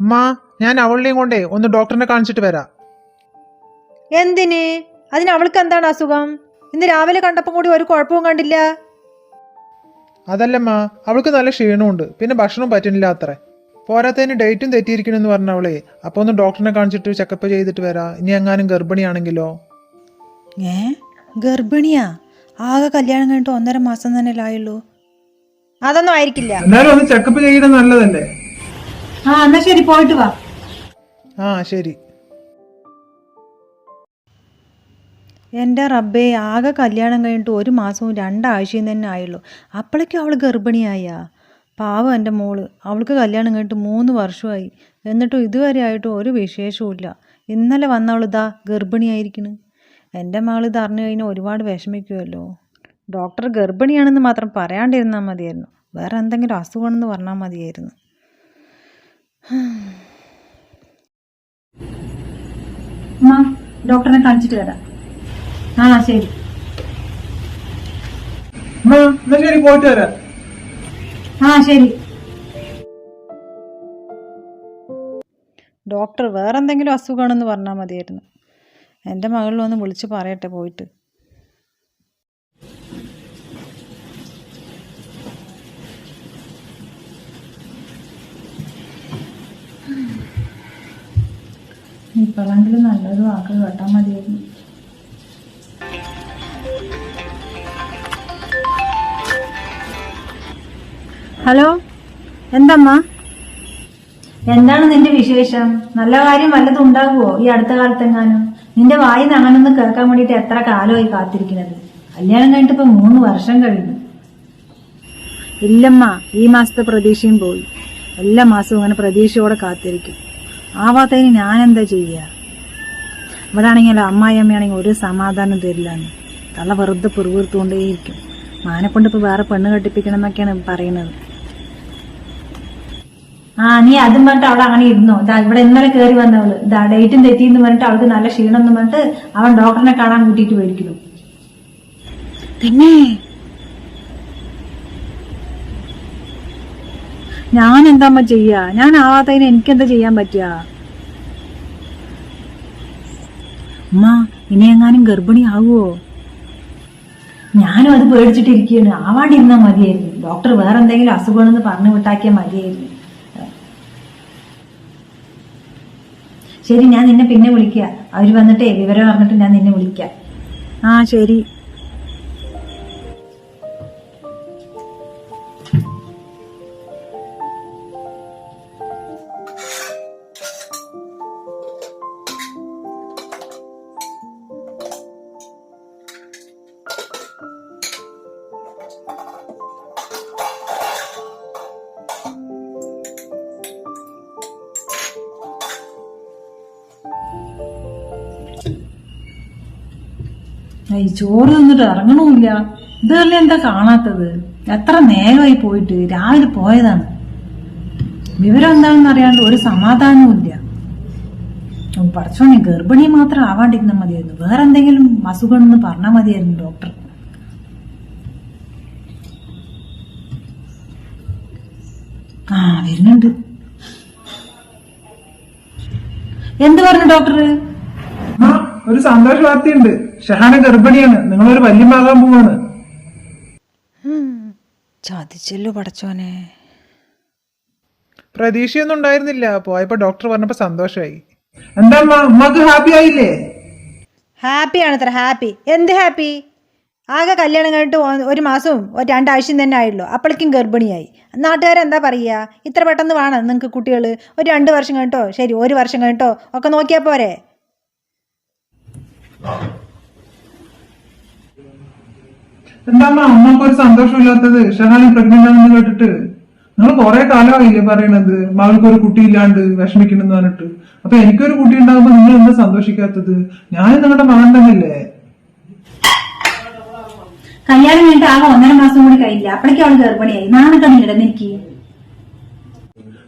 ഉമ്മ ഞാൻ അവളുടെയും കൊണ്ടേ ഒന്ന് ഡോക്ടറിനെ കാണിച്ചിട്ട് വരാം. എന്തിന്? അതിന് അവൾക്ക് എന്താണ് അസുഖം? ഇന്ന് രാവിലെ കണ്ടപ്പോൾ കൂടി ഒരു കുഴപ്പവും കണ്ടില്ല. അതല്ലമ്മ അവൾക്ക് നല്ല ക്ഷീണമുണ്ട്. പിന്നെ ഭക്ഷണം പറ്റുന്നില്ല അത്രേ പോരാത്തതിന് ഡേറ്റും തെറ്റിയിരിക്കണമെന്ന് പറഞ്ഞ അവളെ അപ്പോൾ ഒന്ന് ഡോക്ടറിനെ കാണിച്ചിട്ട് ചെക്കപ്പ് ചെയ്തിട്ട് വരാം. ഇനി എങ്ങാനും ഗർഭിണിയാണെങ്കിലോ? ഏ? ഗർഭിണിയാ? ആകെ കല്യാണം കഴിഞ്ഞിട്ട് ഒന്നര മാസം തന്നെ ആയുള്ളൂ? അതൊന്നും ആയിരിക്കില്ല. എന്നാലും ഒന്ന് ചെക്കപ്പ് ചെയ്യണം നല്ലതല്ലേ? ആ എന്നാ ശരി പോയിട്ട് വാ. ആ ശരി. എന്റെ റബ്ബേ ആകെ കല്യാണം കഴിഞ്ഞിട്ട് ഒരു മാസവും രണ്ടാഴ്ചയും തന്നെ ആയുള്ളൂ. അപ്പോഴേക്കും അവൾ ഗർഭിണിയായ. പാവം എന്റെ മോൾ. അവൾക്ക് കല്യാണം കഴിഞ്ഞിട്ട് മൂന്ന് വർഷമായി. എന്നിട്ടും ഇതുവരെ ആയിട്ടും ഒരു വിശേഷവും ഇല്ല. ഇന്നലെ വന്നവൾ ഇതാ ഗർഭിണിയായിരിക്കണ്. എന്റെ മകൾ ഇത് അറിഞ്ഞു കഴിഞ്ഞാൽ ഒരുപാട് വിഷമിക്കുമല്ലോ ഡോക്ടർ ഗർഭിണിയാണെന്ന് മാത്രം പറയാണ്ടിരുന്നാൽ മതിയായിരുന്നു. വേറെ എന്തെങ്കിലും അസുഖമാണെന്ന് പറഞ്ഞാൽ മതിയായിരുന്നു. ഡോക്ടറിനെ കാണിച്ചിട്ട് വരാം. ആ ശരി. ശരി പോയിട്ട് വരാം. ആ ശരി. ഡോക്ടർ വേറെന്തെങ്കിലും അസുഖമാണെന്ന് പറഞ്ഞാൽ മതിയായിരുന്നു. എന്റെ മകളിൽ ഒന്ന് വിളിച്ച് പറയട്ടെ പോയിട്ട്. ഇപ്പോഴെങ്കിലും നല്ലൊരു വാക്ക് കേട്ടാൽ മതിയായിരുന്നു. ഹലോ? എന്തമ്മ? എന്താണ് നിന്റെ വിശേഷം? നല്ല കാര്യം വല്ലതും ഉണ്ടാകുമോ ഈ അടുത്ത കാലത്തെങ്ങാനും? നിന്റെ വായി നങ്ങനൊന്ന് കേൾക്കാൻ വേണ്ടിയിട്ട് എത്ര കാലമായി കാത്തിരിക്കുന്നത്? കല്യാണം കഴിഞ്ഞിട്ട് ഇപ്പൊ മൂന്ന് വർഷം കഴിഞ്ഞു. ഇല്ലമ്മ ഈ മാസത്തെ പ്രതീക്ഷയും പോയി. എല്ലാ മാസവും അങ്ങനെ പ്രതീക്ഷയോടെ കാത്തിരിക്കും. ആവാത്തതിന് ഞാൻ എന്താ ചെയ്യുക ഇവിടെ ആണെങ്കിലോ അമ്മായി അമ്മയാണെങ്കിൽ ഒരു സമാധാനം തരില്ലാന്ന്. തള്ള വെറുതെ പിറുവിറുത്തുകൊണ്ടേയിരിക്കും മാനെ കൊണ്ട് ഇപ്പൊ വേറെ പെണ്ണ് കെട്ടിപ്പിക്കണം എന്നൊക്കെയാണ് പറയുന്നത്. ആ നീ അതും പറഞ്ഞിട്ട് അവൾ അങ്ങനെ ഇരുന്നോ? ഇതാ ഇവിടെ ഇന്നലെ കയറി വന്നവൾ. ഇതാ ഡേറ്റും തെറ്റിന്ന് പറഞ്ഞിട്ട് അവൾക്ക് നല്ല ക്ഷീണം എന്ന് പറഞ്ഞിട്ട് അവൻ ഡോക്ടറിനെ കാണാൻ കൂട്ടിയിട്ട് പോയിരിക്കുന്നു. പിന്നെ? ഞാൻ എന്താ ചെയ്യാ? ഞാൻ ആവാത്തതിന് എനിക്കെന്താ ചെയ്യാൻ പറ്റുക? അമ്മ ഇനി എങ്ങാനും ഗർഭിണി ആവുമോ ഞാനും അത് പേടിച്ചിട്ടിരിക്കുകയാണ്. ആവാണ്ടിരുന്നാ മതിയായിരുന്നു. ഡോക്ടർ വേറെ എന്തെങ്കിലും അസുഖമാണെന്ന് പറഞ്ഞു വിട്ടാക്കിയാൽ മതിയായിരുന്നു. ശരി ഞാൻ നിന്നെ പിന്നെ വിളിക്കുക അവർ വന്നിട്ടേ വിവരം അറിഞ്ഞിട്ട് ഞാൻ നിന്നെ വിളിക്കാം. ആ ശരി. ഈ ചോറ് തിന്നിട്ട് ഇറങ്ങണമില്ല ഇതല്ലേ എന്താ കാണാത്തത്? എത്ര നേരമായി പോയിട്ട് രാവിലെ പോയതാണ്. വിവരം എന്താണെന്ന് അറിയാണ്ട് ഒരു സമാധാനവും ഇല്ല പഠിച്ചോനെ ഗർഭിണി മാത്രം ആവാണ്ടിരുന്നാൽ മതിയായിരുന്നു. വേറെ എന്തെങ്കിലും അസുഖം എന്ന് പറഞ്ഞാൽ മതിയായിരുന്നു ഡോക്ടർ. ആ വരുന്നുണ്ട്. എന്ത് പറഞ്ഞു ഡോക്ടർ ഒരു സന്തോഷ വാർത്തയുണ്ട്. ഷഹാന ഗർഭിണിയാണ്. നിങ്ങളൊരു വല്യമാകാൻ പോവാണ്. ചതിച്ചല്ലോ പടച്ചോനെ. പ്രതീക്ഷയൊന്നും ഉണ്ടായിരുന്നില്ല. പോയപ്പോ ഡോക്ടർ പറഞ്ഞപ്പോ സന്തോഷമായി എന്താ ഉമ്മക്ക് ഹാപ്പി ആയില്ലേ? ഹാപ്പിയാണ് ഇത്ര ഹാപ്പി എന്ത് ഹാപ്പി ആകെ കല്യാണം കഴിഞ്ഞിട്ട് ഒരു മാസവും ഒരു രണ്ടാഴ്ചയും തന്നെ ആയുള്ളൂ. അപ്പോഴേക്കും ഗർഭിണിയായി. നാട്ടുകാരെന്താ പറയുക ഇത്ര പെട്ടെന്ന് വേണം നിങ്ങൾക്ക് കുട്ടികൾ ഒരു രണ്ട് വർഷം കഴിഞ്ഞിട്ടോ ശരി ഒരു വർഷം കഴിഞ്ഞിട്ടോ ഒക്കെ നോക്കിയാൽ പോരെ? എന്താ അമ്മയ്ക്ക് ഒരു സന്തോഷമില്ലാത്തത്? ഷഹാനി പ്രഗ്നന്റ് ആണെന്ന് കേട്ടിട്ട്. നിങ്ങൾ കുറെ കാലമായില്ലേ പറയണത്? മകൾക്ക് ഒരു കുട്ടി ഇല്ലാണ്ട് വിഷമിക്കണമെന്ന് പറഞ്ഞിട്ട്. അപ്പൊ എനിക്കൊരു കുട്ടി ഉണ്ടാകുമ്പോ നിങ്ങൾ എന്താ സന്തോഷിക്കാത്തത്? ഞാൻ നിങ്ങളുടെ മകൻ തന്നെയല്ലേ? കല്യാണം കഴിഞ്ഞിട്ട് ആകെ ഒന്നര മാസം കൂടി കഴിയില്ല അപ്പോഴേക്കും അവൾ ഗർഭിണിയായി. നാണക്കണ്ണില്ല എനിക്ക്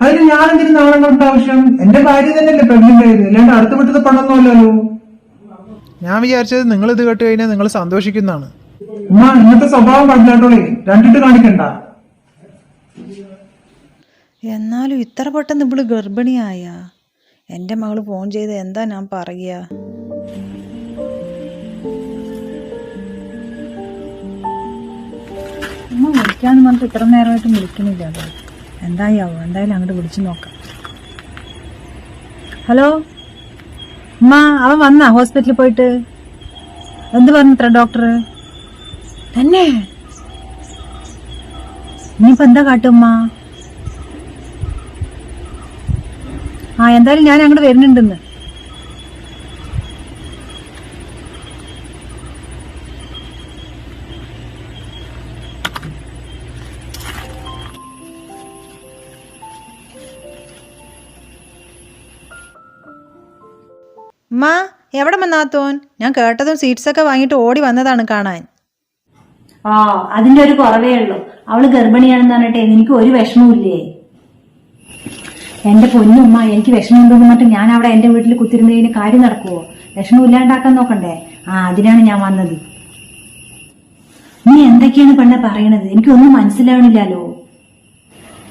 അതിന് ഞാൻ എന്തിനു നാളെ കണ്ട ആവശ്യം? എന്റെ ഭാര്യ തന്നെയല്ലേ പ്രഗ്നന്റ് ആയത്. അല്ലാണ്ട് അടുത്ത വിട്ടത് പണമൊന്നുമല്ലല്ലോ ഞാൻ വിചാരിച്ചത് നിങ്ങൾ ഇത് കേട്ട് കഴിഞ്ഞാൽ നിങ്ങൾ സന്തോഷിക്കുന്നതാണ്. ഉമ്മ ഇന്നത്തെ സ്വഭാവം പഠിച്ചാട്ടോളേ രണ്ടിട്ട് കാണിക്കണ്ട. എന്നാലും ഇത്ര പെട്ടെന്ന് ഇവൾ ഗർഭിണിയായ? എന്റെ മകൾ ഫോൺ ചെയ്ത് എന്താ ഞാൻ പറയുക അമ്മ വിളിക്കാന്ന് പറഞ്ഞിട്ട് ഇത്ര നേരമായിട്ടും വിളിക്കണില്ല അത് എന്തായാവോ എന്തായാലും അങ്ങോട്ട് വിളിച്ചു നോക്കാം. ഹലോ? അമ്മ അവൻ വന്നാ ഹോസ്പിറ്റലിൽ പോയിട്ട്? എന്ത് പറഞ്ഞത്ര ഡോക്ടർ തന്നെ. ഇനിയിപ്പോ എന്താ കാട്ടുമ്മ ആ എന്തായാലും ഞാൻ അങ്ങോട്ട് വരുന്നുണ്ടെന്ന്. അമ്മ എവിടെ വന്നാത്തോൻ ഞാൻ കേട്ടതും സീറ്റ്സ് ഒക്കെ വാങ്ങിയിട്ട് ഓടി വന്നതാണ് കാണാൻ. ആ അതിന്റെ ഒരു കുറവേ ഉള്ളൂ. അവൾ ഗർഭിണിയാണെന്ന് പറഞ്ഞിട്ട് എനിക്ക് ഒരു വിഷമവുമില്ലേ എന്റെ പൊന്നുമ്മ എനിക്ക് വിഷമമുണ്ടെന്ന് പറഞ്ഞിട്ട് ഞാൻ അവിടെ എന്റെ വീട്ടിൽ കുത്തിരുന്നതിന് കാര്യം നടക്കുവോ? വിഷമം ഇല്ലാണ്ടാക്കാൻ നോക്കണ്ടേ? ആ അതിനാണ് ഞാൻ വന്നത്. നീ എന്തൊക്കെയാണ് പെണ്ണെ പറയണത്? എനിക്കൊന്നും മനസ്സിലാവണില്ലല്ലോ.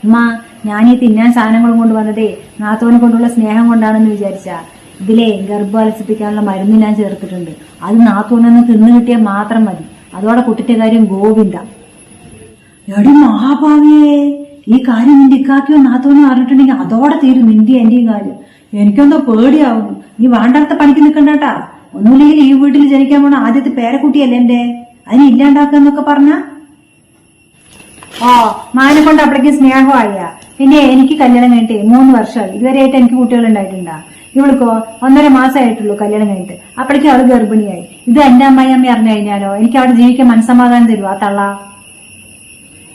ഉമ്മ ഞാൻ ഈ തിന്നാൻ സാധനങ്ങളും കൊണ്ട് വന്നതേ നാത്തോനെ കൊണ്ടുള്ള സ്നേഹം കൊണ്ടാണെന്ന് വിചാരിച്ച. ഇതിലെ ഗർഭവത്സിപ്പിക്കാനുള്ള മരുന്ന് ഞാൻ ചേർത്തിട്ടുണ്ട്. അത് നാത്തോനൊന്ന് തിന്നു കിട്ടിയാൽ മാത്രം മതി. അതോടെ കുട്ടിന്റെ കാര്യം ഗോവിന്ദ. എടി മഹാഭാവിയെ ഈ കാര്യം നിന്റെ ഇക്കാക്കിയോ നാത്തോന്ന് പറഞ്ഞിട്ടുണ്ടെങ്കിൽ അതോടെ തീരും നിന്റെ എന്റെയും കാര്യം. എനിക്കൊന്നും പേടിയാവുന്നു. നീ വേണ്ടാത്ത പണിക്ക് നിൽക്കണ്ടാട്ടാ. ഒന്നുമില്ലെങ്കിൽ ഈ വീട്ടിൽ ജനിക്കാൻ പോണ ആദ്യത്തെ പേരക്കുട്ടിയല്ലേ എന്റെ അതിനെ ഇല്ലാണ്ടാക്കുന്നൊക്കെ പറഞ്ഞ? ഓ മാനെ കൊണ്ട് അപ്പോഴേക്കും സ്നേഹമായ. പിന്നെ എനിക്ക് കല്യാണം കഴിഞ്ഞിട്ട് മൂന്ന് വർഷമായി. ഇതുവരെയായിട്ട് എനിക്ക് കുട്ടികൾ ഉണ്ടായിട്ടുണ്ടാ. ഇവൾക്കോ ഒന്നര മാസമായിട്ടുള്ളൂ കല്യാണം കഴിഞ്ഞിട്ട്. അപ്പോഴേക്കും അവൾ ഗർഭിണിയായി. ഇത് എന്റെ അമ്മായി അറിഞ്ഞു കഴിഞ്ഞാലോ? എനിക്ക് അവിടെ ജീവിക്കാൻ മനസ്സമാധാനം തരുമോ ആ തള്ള.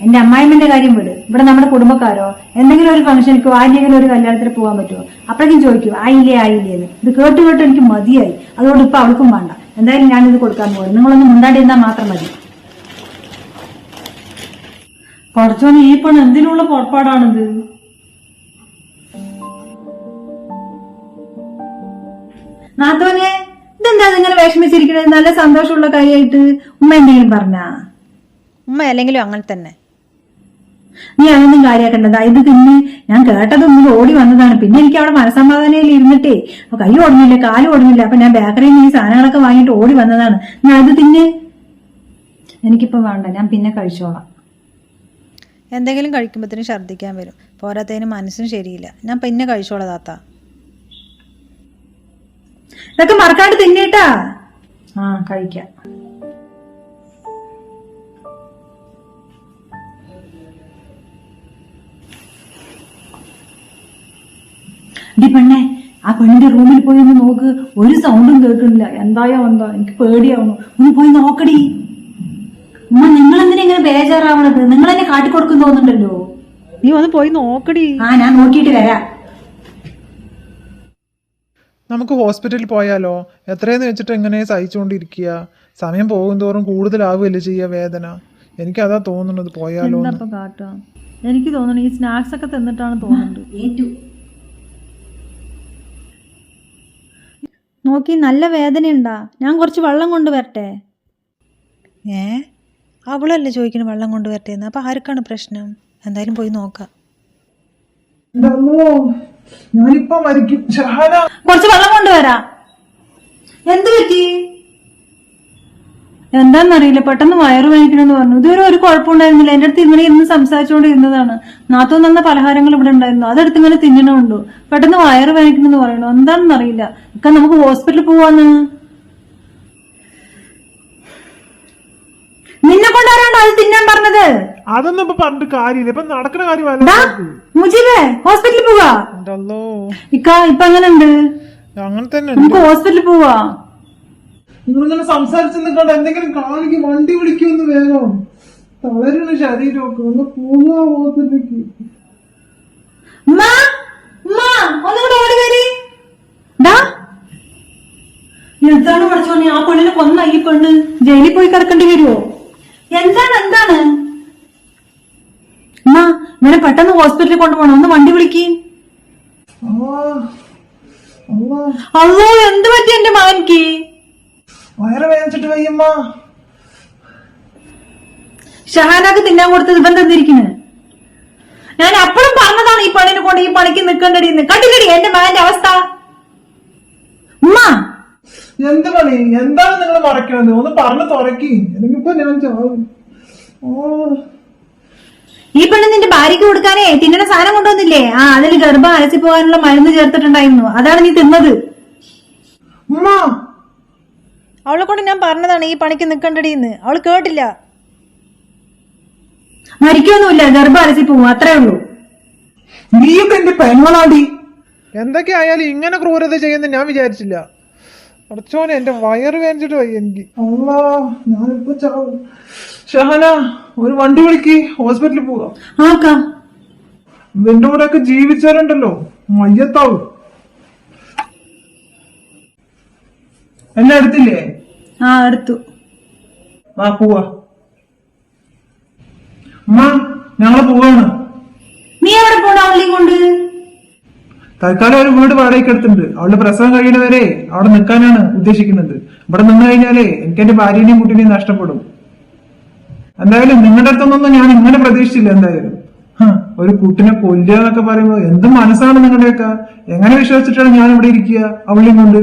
എന്റെ അമ്മായിമ്മന്റെ കാര്യം വിട്. ഇവിടെ നമ്മുടെ കുടുംബക്കാരോ? എന്തെങ്കിലും ഒരു ഫംഗ്ഷനിക്കോ ആരെങ്കിലും ഒരു കല്യാണത്തിന് പോകാൻ പറ്റുമോ? അപ്പോഴേക്കും ചോദിക്കും ആയില്ലേ ആയില്ലേ? എന്ന്. ഇത് കേട്ട് കേട്ട് എനിക്ക് മതിയായി. അതുകൊണ്ട് ഇപ്പൊ അവൾക്കും വേണ്ട. എന്തായാലും ഞാനിത് കൊടുക്കാൻ പോകും നിങ്ങളൊന്ന് മുണ്ടാണ്ടിരുന്നാൽ മാത്രം മതി. പഠിച്ചോന് ഈ പണം എന്തിനുള്ള പുറപ്പാടാണിത്? നാത്തോനെ ഇതെന്താ നിങ്ങൾ വിഷമിച്ചിരിക്കണത്? നല്ല സന്തോഷമുള്ള കാര്യമായിട്ട് ഉമ്മ എന്തെങ്കിലും പറഞ്ഞാ? ഉമ്മ അല്ലെങ്കിലും അങ്ങനെ തന്നെ. നീ അതൊന്നും കാര്യാക്കണ്ടതാ ഇത് പിന്നെ ഞാൻ കേട്ടതൊന്നും ഓടി വന്നതാണ്. പിന്നെ എനിക്ക് അവിടെ മനസമാധാനയിൽ ഇരുന്നിട്ടേ. അപ്പൊ കൈ ഓടുന്നില്ല കാൽ ഓടുന്നില്ല. അപ്പൊ ഞാൻ ബേക്കറിയിൽ നിന്ന് ഈ സാധനങ്ങളൊക്കെ വാങ്ങിയിട്ട് ഓടി വന്നതാണ്. ഞാൻ അത് തിന്ന്. എനിക്കിപ്പോ വേണ്ട. ഞാൻ പിന്നെ കഴിച്ചോളാം. എന്തെങ്കിലും കഴിക്കുമ്പോഴത്തേനും ഛർദ്ദിക്കാൻ വരും. പോരാത്തതിന് മനസ്സും ശരിയില്ല. ഞാൻ പിന്നെ കഴിച്ചോളാം താത്ത. ഇതൊക്കെ മറക്കാണ്ട് തിന്നേട്ടാ. ആ കഴിക്കാം. ഡി പെണ്ണെ ആ പെണ്ണിന്റെ റൂമിൽ പോയി ഒന്ന് നോക്ക്. ഒരു സൗണ്ടും കേൾക്കുന്നില്ല എന്തായോ എന്തോ. എനിക്ക് പേടിയാവുന്നു. ഒന്ന് പോയി നോക്കടി. ഉമ്മ നിങ്ങൾ എന്തിനാ ഇങ്ങനെ ബേജാറാവണത്? നിങ്ങൾ എന്നെ കാട്ടിക്കൊടുക്കും തോന്നുന്നുണ്ടല്ലോ. നീ ഒന്ന് പോയി നോക്കടി. ആ ഞാൻ നോക്കിയിട്ട് വരാം. നമുക്ക് ഹോസ്പിറ്റലിൽ പോയാലോ? എത്രയെന്ന് വെച്ചിട്ട് എങ്ങനെ സഹിച്ചുകൊണ്ടിരിക്കുക? സമയം പോകുന്തോറും കൂടുതലാവുകയല്ലേ ചെയ്യുക വേദന? എനിക്കതാ തോന്നുന്നത് പോയാലോ കാട്ടുക എനിക്ക് തോന്നുന്നു ഈ സ്നാക്സ് ഒക്കെ തിന്നിട്ടാണ് തോന്നുന്നത്. ഏറ്റു. നോക്കി നല്ല വേദനയുണ്ടാ. ഞാൻ കുറച്ച് വെള്ളം കൊണ്ടുവരട്ടെ? ഏ? അവളല്ലേ ചോദിക്കണ വെള്ളം കൊണ്ടുവരട്ടെ എന്ന്. അപ്പൊ ആർക്കാണ് പ്രശ്നം? എന്തായാലും പോയി നോക്കാം. ഞാനിപ്പോ മരിക്കും. ഷഹാന. കുറച്ച് വെള്ളം കൊണ്ടുവരാ. എന്ത് പറ്റി? എന്താന്നറിയില്ല. പെട്ടെന്ന് വയറ് വേദനിക്കണമെന്ന് പറഞ്ഞു. ഇതുവരെ ഒരു കുഴപ്പമുണ്ടായിരുന്നില്ല. എന്റെ അടുത്ത് ഇങ്ങനെ ഇരുന്ന് സംസാരിച്ചുകൊണ്ട് ഇരുന്നതാണ് നാത്തു തന്ന പലഹാരങ്ങൾ ഇവിടെ ഉണ്ടായിരുന്നു. അതെടുത്ത് ഇങ്ങനെ തിന്നണമുണ്ടോ. പെട്ടെന്ന് വയറ് വേദനിക്കണമെന്ന് പറയണു എന്താണെന്ന് അറിയില്ല ഇക്ക നമുക്ക് ഹോസ്പിറ്റലിൽ പോവാന്ന്. നിന്നെ കൊണ്ടാരാണ്ടോ അത് തിന്നാൻ പറഞ്ഞത്? അതൊന്നും ഇപ്പൊ പറഞ്ഞിട്ട് കാര്യമില്ല. ഇപ്പൊ നടക്കുന്ന കാര്യമല്ല മുജീബേ ഹോസ്പിറ്റലിൽ പോവാ? ഇക്ക ഇപ്പൊ അങ്ങനെ ഉണ്ട് അങ്ങനെ തന്നെ നമുക്ക് ഹോസ്പിറ്റലിൽ പോവാ? നിങ്ങളിങ്ങനെ സംസാരിച്ചു നിൽക്കണ്ട എന്തെങ്കിലും കാണിക്കും വണ്ടി വിളിക്കുമെന്ന് വേഗം. തളരുന്ന ശരീരമൊക്കെ ഒന്ന് പോവാ ഹോസ്പിറ്റലിലേക്ക്. എന്താണ് പഠിച്ചോനെ? ആ പെണ്ണിനെ കൊന്ന ഈ പെണ്ണ്? ജയിലിൽ പോയി കിടക്കേണ്ടി വരുമോ എന്താണ് എന്താണ്? എന്നാ ഇവനെ പെട്ടെന്ന് ഹോസ്പിറ്റലിൽ കൊണ്ടുപോകണം. ഒന്ന് വണ്ടി വിളിക്ക്. അല്ലാ എന്ത് പറ്റി എന്റെ മകൻക്ക്? വയറ് വേദനിച്ചിട്ട് വയ്യമ്മ. ഷഹാനാക്ക് തിന്നാൻ കൊടുത്തത് ഇവൻ തന്നിരിക്കുന്നു. ഞാൻ അപ്പോഴും പറഞ്ഞതാണ് ഈ പണിനെ കൊണ്ട് ഈ പണിക്ക് നിൽക്കേണ്ടടിന്ന് കണ്ടില്ലടി എന്റെ മകന്റെ അവസ്ഥ? ഉമ്മ എന്ത് പണി? എന്താണ് നിങ്ങൾ മറക്കണത് ഒന്ന് പറഞ്ഞു തുറക്കി. ഇപ്പൊ ഞാൻ ചാവും ഓ. ഈ പെണ്ണ് നിന്റെ ഭാര്യയ്ക്ക് കൊടുക്കാനേ? തിന്നണ സാധനം കൊണ്ടുവന്നില്ലേ? ആ അതിൽ ഗർഭം അരച്ചു പോകാനുള്ള മരുന്ന് ചേർത്തിട്ടുണ്ടായിരുന്നു. അതാണ് നീ തിന്നത്. ഉമ്മ. അവളെ കൊണ്ട് ഞാൻ പറഞ്ഞതാണ് ഈ പണിക്ക് നിക്കണ്ടടിന്ന് അവൾ കേട്ടില്ല. മരിക്കൊന്നുമില്ല. ഗർഭം അരച്ചു പോവും. അത്രേ ഉള്ളൂ. നീയൊക്കെ എന്റെ പെങ്ങളാടി. എന്തൊക്കെ ആയാലും ഇങ്ങനെ ക്രൂരത ചെയ്യുന്ന ഞാൻ വിചാരിച്ചില്ല. അടച്ചോനെ എന്റെ വയറ് വേദനിച്ചിട്ട് വയ്യ എനിക്ക്. ഞാനിപ്പോ ചാവും ഷഹന ഒരു വണ്ടി വിളിക്ക്. ഹോസ്പിറ്റലിൽ പോകാം ആക്കാ എന്റെ കൂടെ ഒക്കെ ജീവിച്ചവരുണ്ടല്ലോ. മയ്യത്താവും. എന്നെ അടുത്തില്ലേ ആ എടുത്തു. വാ പോവാ. അമ്മ ഞങ്ങൾ പോവാണ്. നീ എവിടെ പോണ? അവളെയും കൊണ്ട്? തൽക്കാലം ഒരു വീട് വാടകയ്ക്ക് എടുത്തിട്ടുണ്ട്. അവളുടെ പ്രസവം കഴിയുന്നവരെ അവിടെ നിൽക്കാനാണ് ഉദ്ദേശിക്കുന്നത്. ഇവിടെ നിന്ന് കഴിഞ്ഞാലേ എനിക്ക് എന്റെ ഭാര്യനെയും കുട്ടീനെയും നഷ്ടപ്പെടും. എന്തായാലും നിങ്ങളുടെ അടുത്തൊന്നും ഞാൻ ഇങ്ങനെ പ്രതീക്ഷിച്ചില്ല എന്തായാലും. ഒരു കുട്ടിനെ കൊല്ലുക എന്നൊക്കെ പറയുമ്പോ എന്ത് മനസ്സാണ് നിങ്ങളുടെയൊക്കെ? എങ്ങനെ വിശ്വസിച്ചിട്ടാണ് ഞാൻ ഇവിടെ ഇരിക്കുക അവളെയും കൊണ്ട്?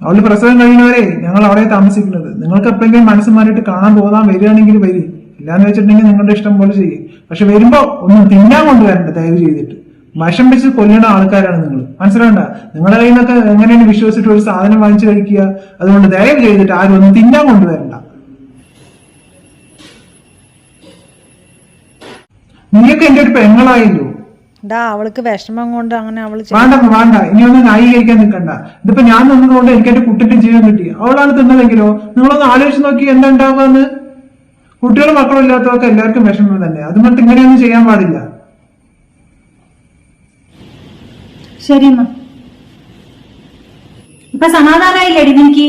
അവളുടെ പ്രസവം കഴിയുന്നവരെ ഞങ്ങൾ അവിടെ താമസിക്കുന്നത്. നിങ്ങൾക്ക് എപ്പോഴെങ്കിലും മനസ്സ് മാറിയിട്ട് കാണാൻ പോകാൻ വരികയാണെങ്കിൽ വരി. ഇല്ലാന്ന് വെച്ചിട്ടുണ്ടെങ്കിൽ നിങ്ങളുടെ ഇഷ്ടം പോലെ ചെയ്യും. പക്ഷെ വരുമ്പോ ഒന്നും തിന്നാൻ കൊണ്ടുവരണ്ട ദയവ് ചെയ്തിട്ട്. വശം വെച്ച് കൊല്ലുന്ന ആൾക്കാരാണ് നിങ്ങൾ. മനസ്സിലാവണ്ട? നിങ്ങളുടെ കയ്യിൽ നിന്നൊക്കെ എങ്ങനെയാണ് വിശ്വസിച്ചിട്ട് ഒരു സാധനം വാങ്ങിച്ചു കഴിക്കുക. അതുകൊണ്ട് ദയവ് ചെയ്തിട്ട് ആരും ഒന്നും തിന്നാൻ കൊണ്ടുവരണ്ട. നീയൊക്കെ എന്റെ ഒരു പെങ്ങളായല്ലോ. അവൾക്ക് വിഷമം കൊണ്ട് അങ്ങനെ അവൾ വേണ്ട വേണ്ട. ഇനി ഒന്ന് ന്യായീകരിക്കാൻ നിൽക്കണ്ട. ഇതിപ്പോ ഞാൻ നിന്നതുകൊണ്ട് എനിക്ക് എന്റെ കുട്ടിന്റെ ജീവൻ കിട്ടി. അവളാണ് തിന്നതെങ്കിലോ? നിങ്ങളൊന്ന് ആലോചിച്ച് നോക്കി എന്താ ഉണ്ടാവുക കുട്ടികളും മക്കളും ഇല്ലാത്തവർക്ക് എല്ലാവർക്കും വിഷമം തന്നെ. അതുകൊണ്ട് ഇങ്ങനെയൊന്നും ചെയ്യാൻ പാടില്ല. ശരി അമ്മ ഇപ്പൊ സമാധാനായില്ലേടി നിനക്ക്?